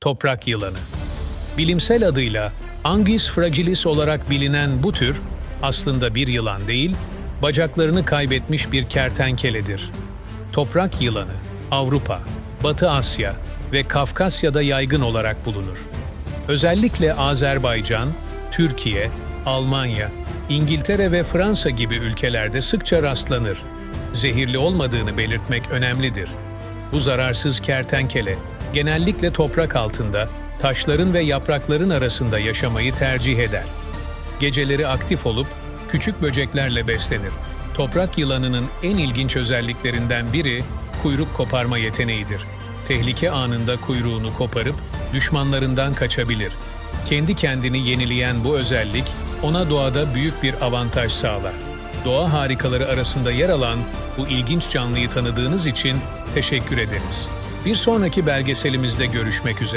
toprak yılanı. Bilimsel adıyla Anguis fragilis olarak bilinen bu tür aslında bir yılan değil, bacaklarını kaybetmiş bir kertenkeledir. Toprak yılanı Avrupa, Batı Asya ve Kafkasya'da yaygın olarak bulunur. Özellikle Azerbaycan, Türkiye, Almanya, İngiltere ve Fransa gibi ülkelerde sıkça rastlanır. Zehirli olmadığını belirtmek önemlidir. Bu zararsız kertenkele genellikle toprak altında, taşların ve yaprakların arasında yaşamayı tercih eder. Geceleri aktif olup küçük böceklerle beslenir. Toprak yılanının en ilginç özelliklerinden biri kuyruk koparma yeteneğidir. Tehlike anında kuyruğunu koparıp düşmanlarından kaçabilir. Kendi kendini yenileyen bu özellik ona doğada büyük bir avantaj sağlar. Doğa harikaları arasında yer alan bu ilginç canlıyı tanıdığınız için teşekkür ederiz. Bir sonraki belgeselimizde görüşmek üzere.